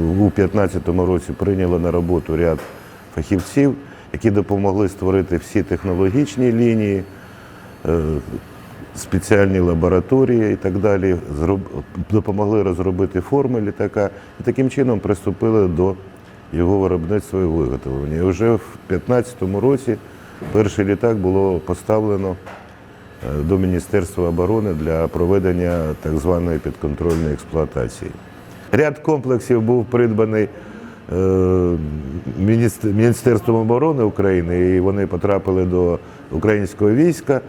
У 2015 році прийняли на роботу ряд фахівців, які допомогли створити всі технологічні лінії, е, спеціальні лабораторії і так далі. Допомогли розробити форми літака і таким чином приступили до його виробництва і виготовлення. І вже в 2015 році перший літак було поставлено е, до Міністерства оборони для проведення так званої підконтрольної експлуатації. Ряд комплексів був придбаний е, Міністерством оборони України, і вони потрапили до українського війська.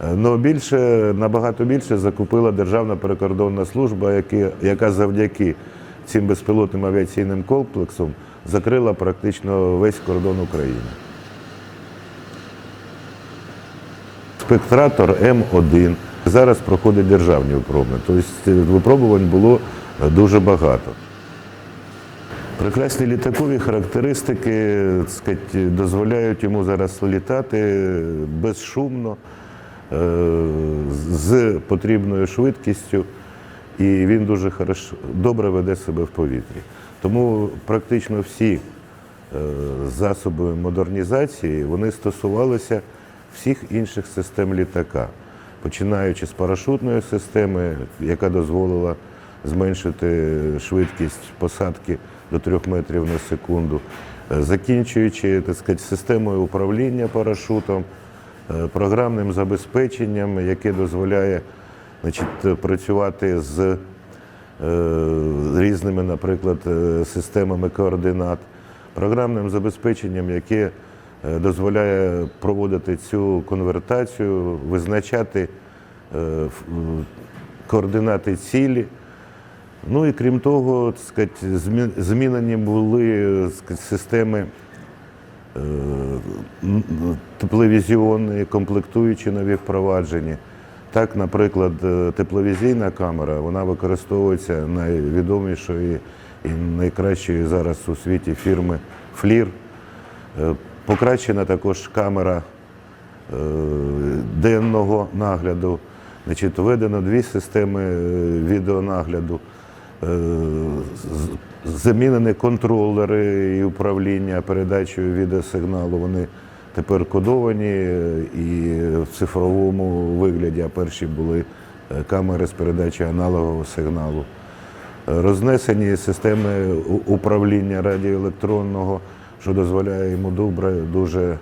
Але більше, набагато більше закупила Державна прикордонна служба, яка завдяки цим безпілотним авіаційним комплексам закрила практично весь кордон України. Спектратор М1 зараз проходить державні випробування. Тобто випробувань було е, дуже багато. Прекрасні літакові характеристики так дозволяють йому зараз літати безшумно, е, з потрібною швидкістю, і він дуже хорошо, добре веде себе в повітрі. Тому практично всі е, засоби модернізації вони стосувалися всіх інших систем літака, починаючи з парашутної системи, яка дозволила зменшити швидкість посадки до 3 метрів на секунду, е, закінчуючи так сказати, системою управління парашутом, е, програмним забезпеченням, яке дозволяє значить, працювати з е, різними, наприклад, системами координат, програмним забезпеченням, яке дозволяє проводити цю конвертацію, визначати координати цілі. Ну і крім того, так сказати, змі- змінені були сказати, системи е, тепловізіонні, комплектуючі нові впроваджені. Так, наприклад, е, тепловізійна камера вона використовується найвідомішої і найкращої зараз у світі фірми Флір. Е, Покращена також камера е, денного нагляду. Значить, введено дві системи відеонагляду, замінені контролери і управління передачею відеосигналу. Е, Вони тепер кодовані е, і в цифровому вигляді, а перші були е, камери з передачі аналогового сигналу. Е, Рознесені системи управління радіоелектронного, що дозволяє йому добре дуже е,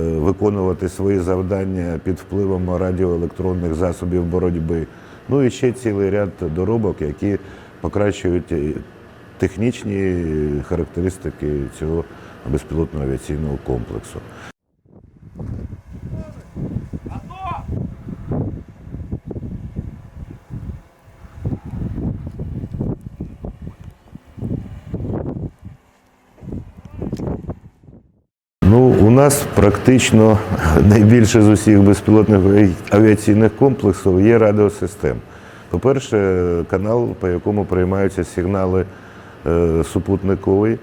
виконувати свої завдання під впливом радіоелектронних засобів боротьби. Ну і ще цілий ряд доробок, які покращують технічні характеристики цього безпілотного авіаційного комплексу. Ну, у нас практично найбільше з усіх безпілотних авіаційних комплексів є радіосистем. По-перше, канал, по якому приймаються сигнали е, супутникові,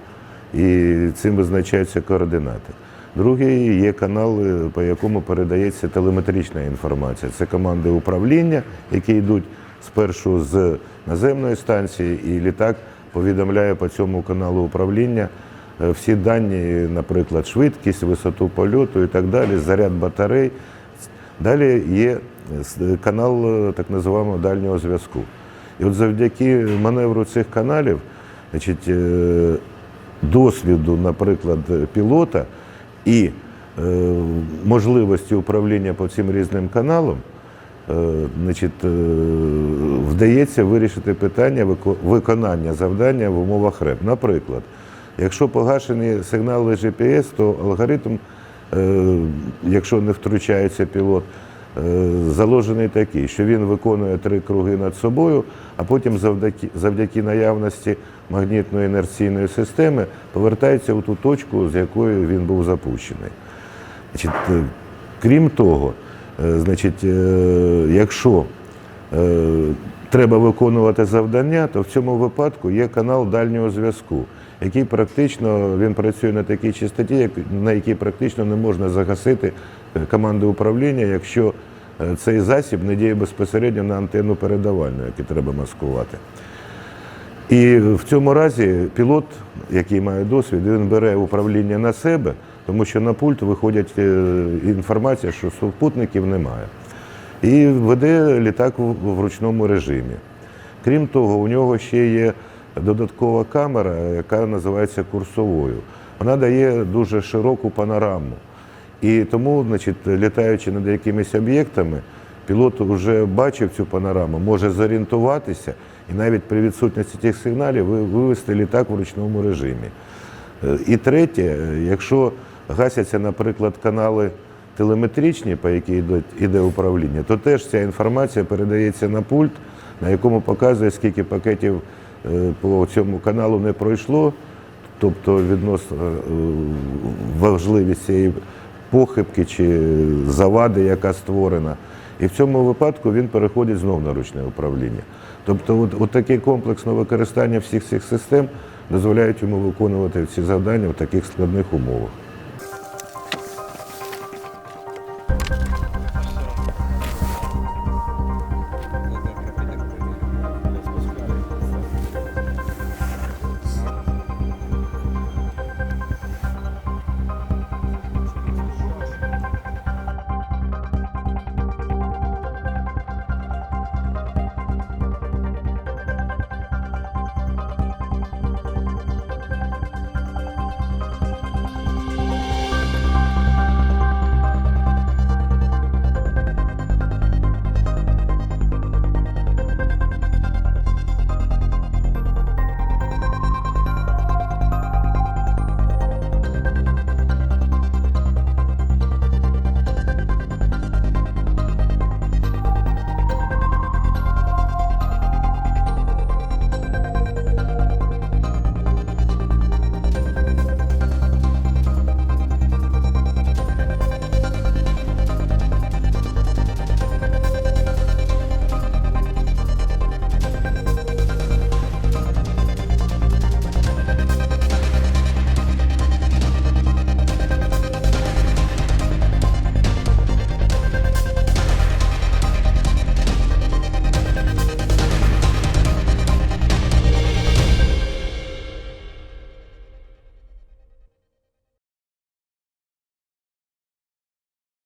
і цим визначаються координати. Другий є канал, е, по якому передається телеметрична інформація. Це команди управління, які йдуть спершу з наземної станції, і літак повідомляє по цьому каналу управління е, всі дані, наприклад, швидкість, висоту польоту і так далі, заряд батарей. Далі є канал е, так називаємо дальнього зв'язку. І от завдяки маневру цих каналів, значить, е, досвіду, наприклад, пілота і е, можливості управління по цим різним каналам, е, значить, е, вдається вирішити питання виконання завдання в умовах РЕП. Наприклад, якщо погашені сигнали GPS, то алгоритм, е, якщо не втручається пілот, е, заложений такий, що він виконує три круги над собою, а потім завдяки, завдяки наявності магнітної інерційної системи повертається у ту точку, з якої він був запущений. Значить, е, крім того, е, значить, е, якщо е, треба виконувати завдання, то в цьому випадку є канал дальнього зв'язку, який практично він працює на такій частоті, на якій практично не можна загасити е, команди управління, якщо е, цей засіб не діє безпосередньо на антенну передавальну, яку треба маскувати. І в цьому разі пілот, який має досвід, він бере управління на себе, тому що на пульт виходять е, інформація, що супутників немає. І веде літак в ручному режимі. Крім того, у нього ще є додаткова камера, яка називається курсовою. Вона дає дуже широку панораму. І тому, значить, літаючи над якимись об'єктами, пілот вже бачив цю панораму, може зорієнтуватися і навіть при відсутності тих сигналів ви- вивести літак в ручному режимі. Е, І третє, е, якщо гасяться, наприклад, канали телеметричні, по які йде, йде управління, то теж ця інформація передається на пульт, на якому показує, скільки пакетів е, по цьому каналу не пройшло, тобто відносно е, важливість цієї похибки чи завади, яка створена. І в цьому випадку він переходить знов на ручне управління. Тобто, от, от таке комплексне використання всіх цих систем дозволяють йому виконувати ці завдання в таких складних умовах.